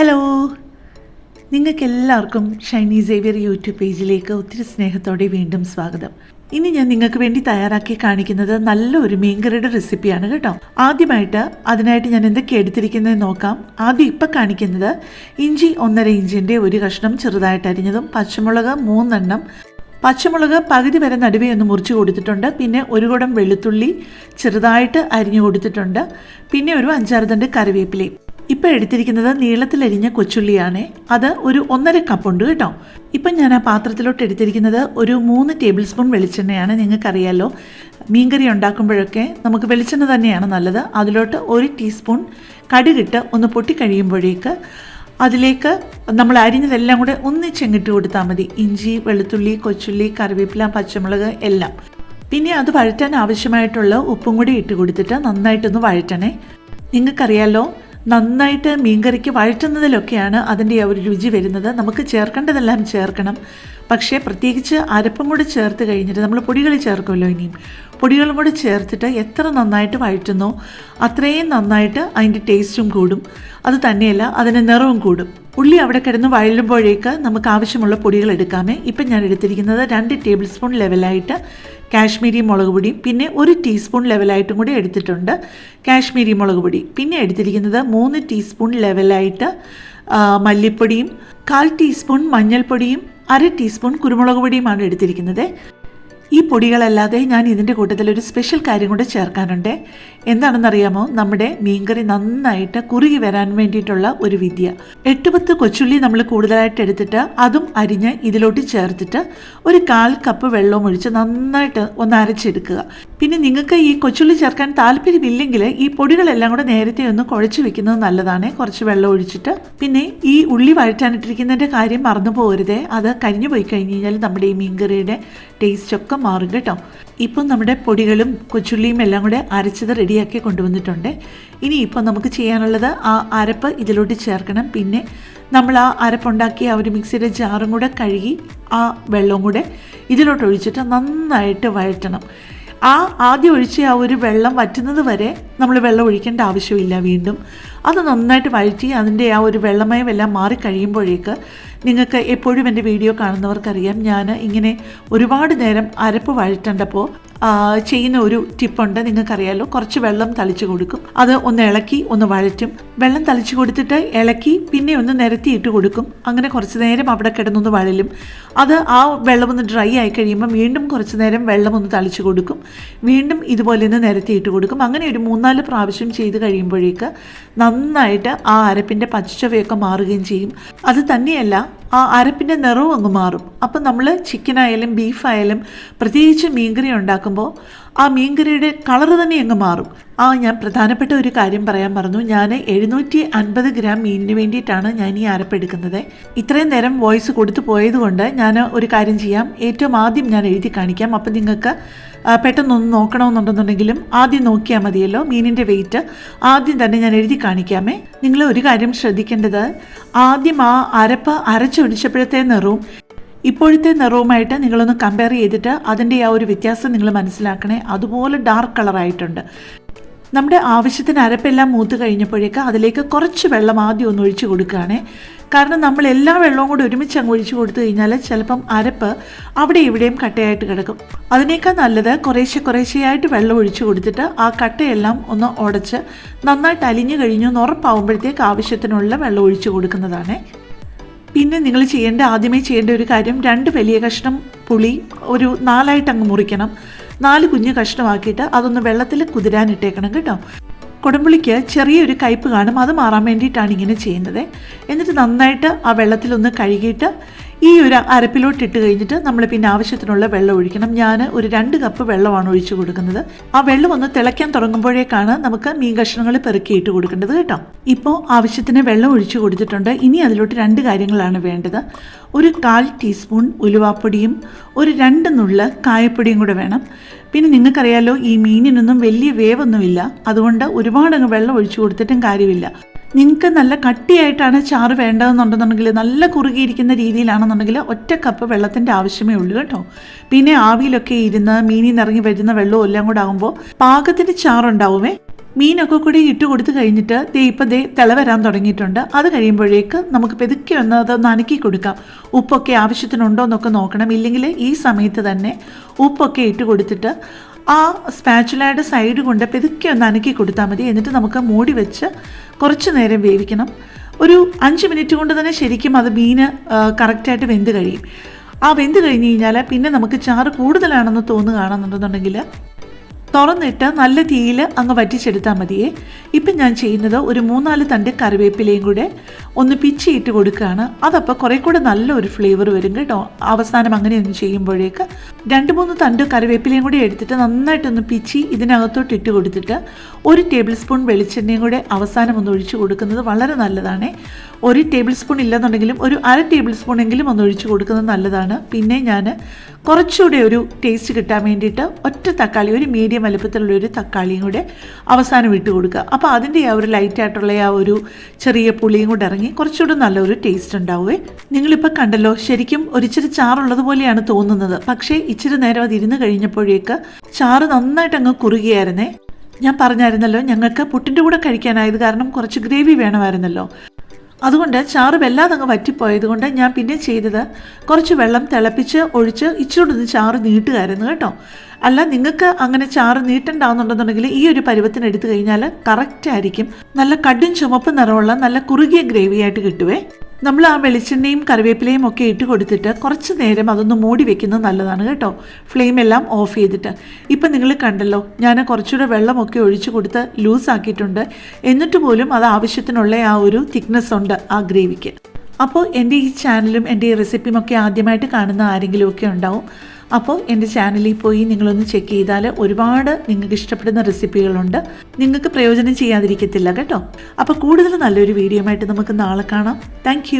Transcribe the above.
Hello നിങ്ങൾക്ക് എല്ലാവർക്കും Shiny Xavier YouTube പേജിലേക്ക് ഒത്തിരി സ്നേഹത്തോടെ വീണ്ടും സ്വാഗതം. ഇനി ഞാൻ നിങ്ങൾക്ക് വേണ്ടി തയ്യാറാക്കി കാണിക്കുന്നത് നല്ലൊരു മീൻകറിയുടെ റെസിപ്പിയാണ് കേട്ടോ. ആദ്യമായിട്ട് അതിനായിട്ട് ഞാൻ എന്തൊക്കെ എടുത്തിരിക്കുന്നത് നോക്കാം. ആദ്യം ഇപ്പം കാണിക്കുന്നത് ഇഞ്ചി ഒന്നര ഇഞ്ചിന്റെ ഒരു കഷ്ണം ചെറുതായിട്ട് അരിഞ്ഞതും പച്ചമുളക് മൂന്നെണ്ണം. പച്ചമുളക് പകുതി വരെ നടുവേ ഒന്ന് മുറിച്ച് കൊടുത്തിട്ടുണ്ട്. പിന്നെ ഒരു കുടം വെളുത്തുള്ളി ചെറുതായിട്ട് അരിഞ്ഞു കൊടുത്തിട്ടുണ്ട്. പിന്നെ ഒരു അഞ്ചാറ് തണ്ട് കറിവേപ്പിലയും. ഇപ്പം എടുത്തിരിക്കുന്നത് നീളത്തിലരിഞ്ഞ കൊച്ചുള്ളിയാണേ. അത് ഒരു ഒന്നര കപ്പുണ്ട് കേട്ടോ. ഇപ്പം ഞാൻ ആ പാത്രത്തിലോട്ട് എടുത്തിരിക്കുന്നത് ഒരു മൂന്ന് ടേബിൾ സ്പൂൺ വെളിച്ചെണ്ണയാണ്. നിങ്ങൾക്കറിയാലോ മീൻകറി ഉണ്ടാക്കുമ്പോഴൊക്കെ നമുക്ക് വെളിച്ചെണ്ണ തന്നെയാണ് നല്ലത്. അതിലോട്ട് ഒരു ടീസ്പൂൺ കടുകിട്ട് ഒന്ന് പൊട്ടിക്കഴിയുമ്പോഴേക്ക് അതിലേക്ക് നമ്മൾ അരിഞ്ഞതെല്ലാം കൂടെ ഒന്നിച്ചെങ്ങിട്ട് കൊടുത്താൽ മതി. ഇഞ്ചി വെളുത്തുള്ളി കൊച്ചുള്ളി കറിവേപ്പില പച്ചമുളക് എല്ലാം. പിന്നെ അത് വഴറ്റാൻ ആവശ്യമായിട്ടുള്ള ഉപ്പും കൂടി ഇട്ട് കൊടുത്തിട്ട് നന്നായിട്ടൊന്ന് വഴറ്റണേ. നിങ്ങൾക്കറിയാലോ നന്നായിട്ട് മീൻകറിക്ക് വഴറ്റുന്നതിലൊക്കെയാണ് അതിന്റെ ആ ഒരു രുചി വരുന്നത്. നമുക്ക് ചേർക്കേണ്ടതെല്ലാം ചേർക്കണം. പക്ഷേ പ്രത്യേകിച്ച് അരപ്പും കൂടി ചേർത്ത് കഴിഞ്ഞിട്ട് നമ്മൾ പൊടികൾ ചേർക്കുമല്ലോ ഇനിയും. പൊടികളും കൂടി ചേർത്തിട്ട് എത്ര നന്നായിട്ട് വഴറ്റുന്നോ അത്രയും നന്നായിട്ട് അതിന്റെ ടേസ്റ്റും കൂടും. അത് തന്നെയല്ല അതിന് നിറവും കൂടും. ഉള്ളി അവിടെ കിടന്ന് വഴലുമ്പോഴേക്ക് നമുക്ക് ആവശ്യമുള്ള പൊടികൾ എടുക്കാമേ. ഇപ്പം ഞാൻ എടുത്തിരിക്കുന്നത് രണ്ട് ടേബിൾ സ്പൂൺ ലെവലായിട്ട് കാശ്മീരി മുളക് പൊടിയും പിന്നെ ഒരു ടീസ്പൂൺ ലെവലായിട്ടും കൂടി എടുത്തിട്ടുണ്ട്. കാശ്മീരി മുളക് പൊടി പിന്നെ എടുത്തിരിക്കുന്നത് മൂന്ന് ടീസ്പൂൺ ലെവലായിട്ട് മല്ലിപ്പൊടിയും കാൽ ടീസ്പൂൺ മഞ്ഞൾപ്പൊടിയും അര ടീസ്പൂൺ കുരുമുളക് പൊടിയുമാണ് എടുത്തിരിക്കുന്നത്. ഈ പൊടികളല്ലാതെ ഞാൻ ഇതിന്റെ കൂട്ടത്തിൽ ഒരു സ്പെഷ്യൽ കാര്യം കൂടെ ചേർക്കാനുണ്ട്. എന്താണെന്നറിയാമോ? നമ്മുടെ മീൻകറി നന്നായിട്ട് കുറുകി വരാൻ വേണ്ടിയിട്ടുള്ള ഒരു വിദ്യ. എട്ട് പത്ത് കൊച്ചുള്ളി നമ്മൾ കൂടുതലായിട്ട് എടുത്തിട്ട് അതും അരിഞ്ഞ് ഇതിലോട്ട് ചേർത്തിട്ട് ഒരു കാൽ കപ്പ് വെള്ളവും ഒഴിച്ച് നന്നായിട്ട് ഒന്ന് അരച്ചെടുക്കുക. പിന്നെ നിങ്ങൾക്ക് ഈ കൊച്ചുള്ളി ചേർക്കാൻ താല്പര്യമില്ലെങ്കിൽ ഈ പൊടികളെല്ലാം കൂടെ നേരത്തെ ഒന്ന് കുഴച്ച് വെക്കുന്നത് നല്ലതാണ്. കുറച്ച് വെള്ളം ഒഴിച്ചിട്ട് പിന്നെ ഈ ഉള്ളി വഴറ്റാനിട്ടിരിക്കുന്നതിന്റെ കാര്യം മറന്നു പോകരുതേ അത് കരിഞ്ഞു പോയി കഴിഞ്ഞ് കഴിഞ്ഞാൽ നമ്മുടെ ഈ മീൻകറിയുടെ ടേസ്റ്റ് ഒക്കെ മാറും കേട്ടോ. ഇപ്പം നമ്മുടെ പൊടികളും കൊച്ചുള്ളിയും എല്ലാം കൂടെ അരച്ചത് റെഡിയാക്കി കൊണ്ടുവന്നിട്ടുണ്ട്. ഇനി ഇപ്പം നമുക്ക് ചെയ്യാനുള്ളത് ആ അരപ്പ് ഇതിലോട്ട് ചേർക്കണം. പിന്നെ നമ്മൾ ആ അരപ്പുണ്ടാക്കിയ ആ ഒരു മിക്സിയുടെ ജാറും കൂടെ കഴുകി ആ വെള്ളവും കൂടെ ഇതിലോട്ട് ഒഴിച്ചിട്ട് നന്നായിട്ട് വഴറ്റണം. ആ ആദ്യം ഒഴിച്ച് ആ ഒരു വെള്ളം വറ്റുന്നത് വരെ നമ്മൾ വെള്ളം ഒഴിക്കേണ്ട ആവശ്യമില്ല വീണ്ടും. അത് നന്നായിട്ട് വഴറ്റി അതിന്റെ ആ ഒരു വെള്ളമയമെല്ലാം മാറി കഴിയുമ്പോഴേക്ക് നിങ്ങൾക്ക് എപ്പോഴും എന്റെ വീഡിയോ കാണുന്നവർക്കറിയാം. ഞാൻ ഇങ്ങനെ ഒരുപാട് നേരം അരപ്പ് വഴറ്റേണ്ടപ്പോൾ ചെയ്യുന്ന ഒരു ടിപ്പുണ്ട് നിങ്ങൾക്കറിയാലോ. കുറച്ച് വെള്ളം തളിച്ചു കൊടുക്കും. അത് ഒന്ന് ഇളക്കി ഒന്ന് വഴറ്റും. വെള്ളം തളിച്ചു കൊടുത്തിട്ട് ഇളക്കി പിന്നെ ഒന്ന് നിരത്തിയിട്ട് കൊടുക്കും. അങ്ങനെ കുറച്ച് നേരം അവിടെ കിടന്നൊന്ന് വഴലും. അത് ആ വെള്ളം ഒന്ന് ഡ്രൈ ആയി കഴിയുമ്പോൾ വീണ്ടും കുറച്ച് നേരം വെള്ളം ഒന്ന് തളിച്ചു കൊടുക്കും. വീണ്ടും ഇതുപോലെ ഒന്ന് നിരത്തിയിട്ട് കൊടുക്കും. അങ്ങനെ ഒരു മൂന്നാൽ പ്രാവശ്യം ചെയ്ത് കഴിയുമ്പോഴേക്ക് നന്നായിട്ട് ആ അരപ്പിന്റെ പച്ചവയൊക്കെ മാറുകയും ചെയ്യും. അത് തന്നെയല്ല ആ അരപ്പിന്റെ നിറവും അങ്ങ് മാറും. അപ്പം നമ്മൾ ചിക്കനായാലും ബീഫായാലും പ്രത്യേകിച്ച് മീൻകറി ഉണ്ടാക്കുമ്പോൾ ആ മീൻകറിയുടെ കളർ തന്നെ അങ്ങ് മാറും. ആ ഞാൻ പ്രധാനപ്പെട്ട ഒരു കാര്യം പറയാൻ പറഞ്ഞു ഞാൻ എഴുന്നൂറ്റി അൻപത് ഗ്രാം മീനിന് വേണ്ടിയിട്ടാണ് ഞാൻ ഈ അരപ്പെടുക്കുന്നത് ഇത്രയും നേരം വോയിസ് കൊടുത്തു പോയതുകൊണ്ട് ഞാൻ ഒരു കാര്യം ചെയ്യാം. ഏറ്റവും ആദ്യം ഞാൻ എഴുതി കാണിക്കാം. അപ്പം നിങ്ങൾക്ക് പെട്ടെന്നൊന്ന് നോക്കണമെന്നുണ്ടെന്നുണ്ടെങ്കിലും ആദ്യം നോക്കിയാൽ മതിയല്ലോ മീനിന്റെ വെയിറ്റ് ആദ്യം തന്നെ ഞാൻ എഴുതി കാണിക്കാമേ. നിങ്ങൾ ഒരു കാര്യം ശ്രദ്ധിക്കേണ്ടത്. ആദ്യം ആ അരപ്പ് അരച്ചൊഴിച്ചപ്പോഴത്തെ നിറവും ഇപ്പോഴത്തെ നിറവുമായിട്ട് നിങ്ങളൊന്ന് കമ്പയർ ചെയ്തിട്ട് അതിന്റെ ആ ഒരു വ്യത്യാസം നിങ്ങൾ മനസ്സിലാക്കണേ. അതുപോലെ ഡാർക്ക് കളറായിട്ടുണ്ട് നമ്മുടെ ആവശ്യത്തിന് അരപ്പെല്ലാം മൂത്ത് കഴിഞ്ഞപ്പോഴേക്ക് അതിലേക്ക് കുറച്ച് വെള്ളം ആദ്യം ഒന്ന് ഒഴിച്ച് കൊടുക്കുകയാണേ. കാരണം നമ്മൾ എല്ലാ വെള്ളവും കൂടി ഒരുമിച്ച് അങ്ങ് ഒഴിച്ചു കൊടുത്തു കഴിഞ്ഞാൽ ചിലപ്പം അരപ്പ് അവിടെ ഇവിടെയും കട്ടയായിട്ട് കിടക്കും. അതിനേക്കാൾ നല്ലത് കുറേശ്ശെ കുറേശ്ശെയായിട്ട് വെള്ളം ഒഴിച്ചു കൊടുത്തിട്ട് ആ കട്ടയെല്ലാം ഒന്ന് ഉടച്ച് നന്നായിട്ട് അലിഞ്ഞു കഴിഞ്ഞു എന്ന് ഉറപ്പാവുമ്പോഴത്തേക്ക് ആവശ്യത്തിനുള്ള വെള്ളം ഒഴിച്ചു കൊടുക്കുന്നതാണേ. പിന്നെ നിങ്ങൾ ചെയ്യേണ്ട ആദ്യമേ ചെയ്യേണ്ട ഒരു കാര്യം രണ്ട് വലിയ കഷ്ണം പുളി ഒരു നാലായിട്ട് അങ്ങ് മുറിക്കണം. നാല് കുഞ്ഞു കഷ്ണമാക്കിയിട്ട് അതൊന്ന് വെള്ളത്തിൽ കുതിരാനിട്ടേക്കണം കേട്ടോ. കൊടമ്പുളിക്ക് ചെറിയൊരു കയ്പ് കാണും അത് മാറാൻ വേണ്ടിയിട്ടാണ് ഇങ്ങനെ ചെയ്യുന്നത്. എന്നിട്ട് നന്നായിട്ട് ആ വെള്ളത്തിലൊന്ന് കഴുകിയിട്ട് ഈ ഒരു അരപ്പിലോട്ട് ഇട്ട് കഴിഞ്ഞിട്ട് നമ്മൾ പിന്നെ ആവശ്യത്തിനുള്ള വെള്ളം ഒഴിക്കണം. ഞാൻ ഒരു രണ്ട് കപ്പ് വെള്ളമാണ് ഒഴിച്ചു കൊടുക്കുന്നത്. ആ വെള്ളം ഒന്ന് തിളയ്ക്കാൻ തുടങ്ങുമ്പോഴേക്കാണ് നമുക്ക് മീൻ കഷ്ണങ്ങൾ പെറുക്കിയിട്ട് കൊടുക്കേണ്ടത് കേട്ടോ. ഇപ്പോൾ ആവശ്യത്തിന് വെള്ളം ഒഴിച്ചു കൊടുത്തിട്ടുണ്ട്. ഇനി അതിലോട്ട് രണ്ട് കാര്യങ്ങളാണ് വേണ്ടത്. ഒരു കാൽ ടീസ്പൂൺ ഉലുവാപ്പൊടിയും ഒരു രണ്ട് നുള്ള് കായപ്പൊടിയും കൂടെ വേണം. പിന്നെ നിങ്ങൾക്കറിയാലോ ഈ മീനിനൊന്നും വലിയ വേവൊന്നുമില്ല. അതുകൊണ്ട് ഒരുപാട് വെള്ളം ഒഴിച്ചു കൊടുത്തിട്ടും കാര്യമില്ല. നിങ്ങൾക്ക് നല്ല കട്ടിയായിട്ടാണ് ചാറ് വേണ്ടതെന്നുണ്ടെന്നുണ്ടെങ്കിൽ നല്ല കുറുകിയിരിക്കുന്ന രീതിയിലാണെന്നുണ്ടെങ്കിൽ ഒറ്റ കപ്പ് വെള്ളത്തിന്റെ ആവശ്യമേ ഉള്ളൂ കേട്ടോ. പിന്നെ ആവിയിലൊക്കെ ഇരുന്ന് മീനിൽ നിറങ്ങി വരുന്ന വെള്ളവും എല്ലാം കൂടെ ആകുമ്പോൾ പാകത്തിന് ചാറുണ്ടാവുമേ. മീനൊക്കെ കൂടി ഇട്ട് കൊടുത്തു കഴിഞ്ഞിട്ട് ദേ ഇപ്പം ദേ തിള വരാൻ തുടങ്ങിയിട്ടുണ്ട്. അത് കഴിയുമ്പോഴേക്ക് നമുക്ക് പെതുക്കി ഒന്ന് അതൊന്ന് നനക്കി കൊടുക്കാം. ഉപ്പൊക്കെ ആവശ്യത്തിനുണ്ടോ എന്നൊക്കെ നോക്കണം. ഇല്ലെങ്കിൽ ഈ സമയത്ത് തന്നെ ഉപ്പൊക്കെ ഇട്ട് കൊടുത്തിട്ട് ആ സ്പാച്ചുലയുടെ സൈഡ് കൊണ്ട് പെതുക്കെ ഒന്ന് അനക്കി കൊടുത്താൽ മതി. എന്നിട്ട് നമുക്ക് മൂടി വെച്ച് കുറച്ച് നേരം വേവിക്കണം. ഒരു അഞ്ച് മിനിറ്റ് കൊണ്ട് തന്നെ ശരിക്കും അത് മീന് കറക്റ്റായിട്ട് വെന്ത് കഴിയും. ആ വെന്ത് കഴിഞ്ഞ് കഴിഞ്ഞാൽ പിന്നെ നമുക്ക് ചാറ് കൂടുതലാണെന്ന് തോന്നുകയാണെന്നുണ്ടെന്നുണ്ടെങ്കിൽ തുറന്നിട്ട് നല്ല തീയിൽ അങ്ങ് വറ്റിച്ചെടുത്താൽ മതിയേ. ഇപ്പം ഞാൻ ചെയ്യുന്നത് ഒരു മൂന്നാൽ തണ്ട് കറിവേപ്പിലയും കൂടെ ഒന്ന് പിച്ചിയിട്ട് കൊടുക്കുകയാണ്. അതപ്പോൾ കുറേ കൂടെ നല്ലൊരു ഫ്ലേവർ വരും കേട്ടോ. അവസാനം അങ്ങനെ ഒന്ന് ചെയ്യുമ്പോഴേക്ക് രണ്ട് മൂന്ന് തണ്ട് കറിവേപ്പിലയും കൂടി എടുത്തിട്ട് നന്നായിട്ടൊന്ന് പിച്ചി ഇതിനകത്തോട്ട് ഇട്ട് കൊടുത്തിട്ട് ഒരു ടേബിൾ സ്പൂൺ വെളിച്ചെണ്ണയും കൂടെ അവസാനം ഒന്ന് ഒഴിച്ചു കൊടുക്കുന്നത് വളരെ നല്ലതാണ്. ഒരു ടേബിൾ സ്പൂൺ ഇല്ലെന്നുണ്ടെങ്കിലും ഒരു അര ടേബിൾ സ്പൂൺ എങ്കിലും ഒന്ന് ഒഴിച്ചു കൊടുക്കുന്നത് നല്ലതാണ്. പിന്നെ ഞാൻ കുറച്ചുകൂടെ ഒരു ടേസ്റ്റ് കിട്ടാൻ വേണ്ടിയിട്ട് ഒറ്റ തക്കാളി ഒരു മീഡിയം വലുപ്പത്തിലുള്ള ഒരു തക്കാളിയും കൂടെ അവസാനം ഇട്ട് കൊടുക്കുക. അപ്പോൾ അതിന്റെ ആ ഒരു ലൈറ്റായിട്ടുള്ള ആ ഒരു ചെറിയ പുളിയും കൂടെ ഇറങ്ങി കുറച്ചുകൂടെ നല്ലൊരു ടേസ്റ്റ് ഉണ്ടാവുമേ നിങ്ങളിപ്പോൾ കണ്ടല്ലോ ശരിക്കും ഒരിച്ചിരി ചാറുള്ളത് പോലെയാണ് തോന്നുന്നത്. പക്ഷേ ഇച്ചിരി നേരം അത് ഇരുന്ന് കഴിഞ്ഞപ്പോഴേക്ക് ചാറ് നന്നായിട്ട് അങ്ങ് കുറുകിയായിരുന്നേ. ഞാൻ പറഞ്ഞായിരുന്നല്ലോ ഞങ്ങൾക്ക് പുട്ടിന്റെ കൂടെ കഴിക്കാനായത് കാരണം കുറച്ച് ഗ്രേവി വേണമായിരുന്നല്ലോ. അതുകൊണ്ട് ചാറ് വല്ലാതെ അങ്ങ് വറ്റിപ്പോയത് കൊണ്ട് ഞാൻ പിന്നെ ചെയ്തത് കുറച്ച് വെള്ളം തിളപ്പിച്ച് ഒഴിച്ച് ഇച്ചിരൂടൊന്ന് ചാറ് നീട്ടുകയായിരുന്നു കേട്ടോ. അല്ല നിങ്ങൾക്ക് അങ്ങനെ ചാറ് നീട്ടണ്ടാവുന്നുണ്ടെന്നുണ്ടെങ്കിൽ ഈ ഒരു പരുവത്തിന് എടുത്തു കഴിഞ്ഞാൽ കറക്റ്റ് ആയിരിക്കും. നല്ല കടും ചുമപ്പ് നിറമുള്ള നല്ല കുറുകിയ ഗ്രേവി ആയിട്ട് കിട്ടുവേ. നമ്മൾ ആ വെളിച്ചെണ്ണയും കറിവേപ്പിലയും ഒക്കെ ഇട്ട് കൊടുത്തിട്ട് കുറച്ച് നേരം അതൊന്ന് മൂടി വെക്കുന്നത് നല്ലതാണ് കേട്ടോ. ഫ്ലെയിം എല്ലാം ഓഫ് ചെയ്തിട്ട്. ഇപ്പം നിങ്ങൾ കണ്ടല്ലോ ഞാൻ കുറച്ചുകൂടെ വെള്ളമൊക്കെ ഒഴിച്ച് കൊടുത്ത് ലൂസ് ആക്കിയിട്ടുണ്ട്. എന്നിട്ട് പോലും അത് ആവശ്യത്തിനുള്ള ആ ഒരു തിക്നെസ് ഉണ്ട് ആ ഗ്രേവിക്ക് അപ്പോൾ എന്റെ ഈ ചാനലും എന്റെ ഈ റെസിപ്പിയും ഒക്കെ ആദ്യമായിട്ട് കാണുന്ന ആരെങ്കിലുമൊക്കെ ഉണ്ടാവും അപ്പോൾ എന്റെ ചാനലിൽ പോയി നിങ്ങളൊന്ന് ചെക്ക് ചെയ്താൽ ഒരുപാട് നിങ്ങൾക്ക് ഇഷ്ടപ്പെടുന്ന റെസിപ്പികളുണ്ട് നിങ്ങൾക്ക് പ്രയോജനം ചെയ്യാതിരിക്കത്തില്ല കേട്ടോ. അപ്പോൾ കൂടുതൽ നല്ലൊരു വീഡിയോ ആയിട്ട് നമുക്ക് നാളെ കാണാം. താങ്ക്